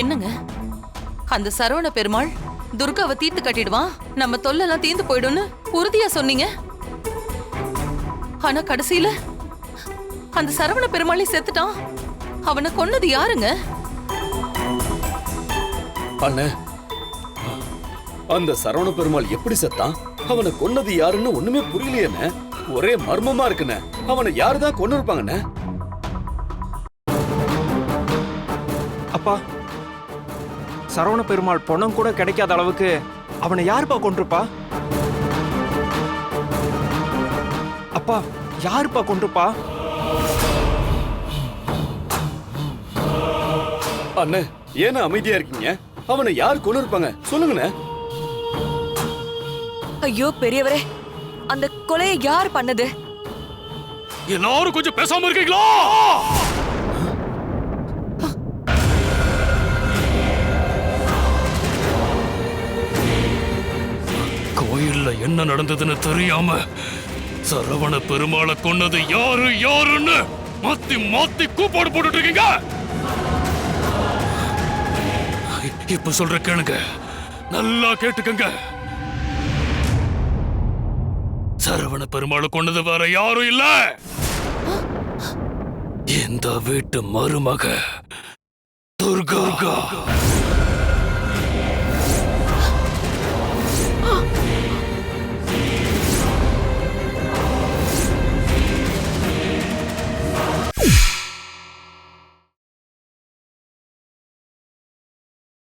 என்னங்க? அந்த சரவண பெருமாள் துர்காவை தீர்த்து கட்டிடுவான்? நம்ம தொல்லெல்லாம் தீர்ந்து போயிடும்னு உறுதியா சொன்னீங்க? ஆனா கடைசியில அந்த சரவண பெருமாளே செத்துட்டான் அவனை கொன்னது யாருங்க? அண்ணே அந்த சரவண பெருமாள் எப்படி செத்தான்? அவனை கொன்னது யாருன்னு ஒண்ணுமே புரியலையேண்ணே. ஒரே மர்மமா இருக்குண்ணே. அவனை யாருதான் கொன்னு இருப்பாங்கண்ணே அப்பா சரவண பெருமாள் பொணம் கூட கிடைக்காத அளவுக்கு அவனை யாருப்பா கொண்டிருப்பா அப்பா யாருப்பா கொண்டிருப்பா அண்ணே ஏன்னா அமைதியா இருக்கீங்க? அவனை யார் கொண்டு இருப்பாங்க சொல்லுங்கண்ணே. ஐயோ பெரியவரே அந்த கொலையை யார் பண்ணது? எல்லாரும் கொஞ்சம் பேசாம இருக்கீங்களா? கோயில்ல என்ன நடந்ததுன்னு தெரியாம சரவண பெருமாளை கொன்னது யாரு யாருன்னு மாத்தி மாத்தி கூப்பாடு போட்டுட்டு இருக்கீங்க இப்ப சொல்ற கேளுங்க. நல்லா கேட்டுக்கங்க. சரவண பெருமாளை கொன்னது வேற யாரும் இல்ல. இந்த வீட்டு மருமக துர்கா.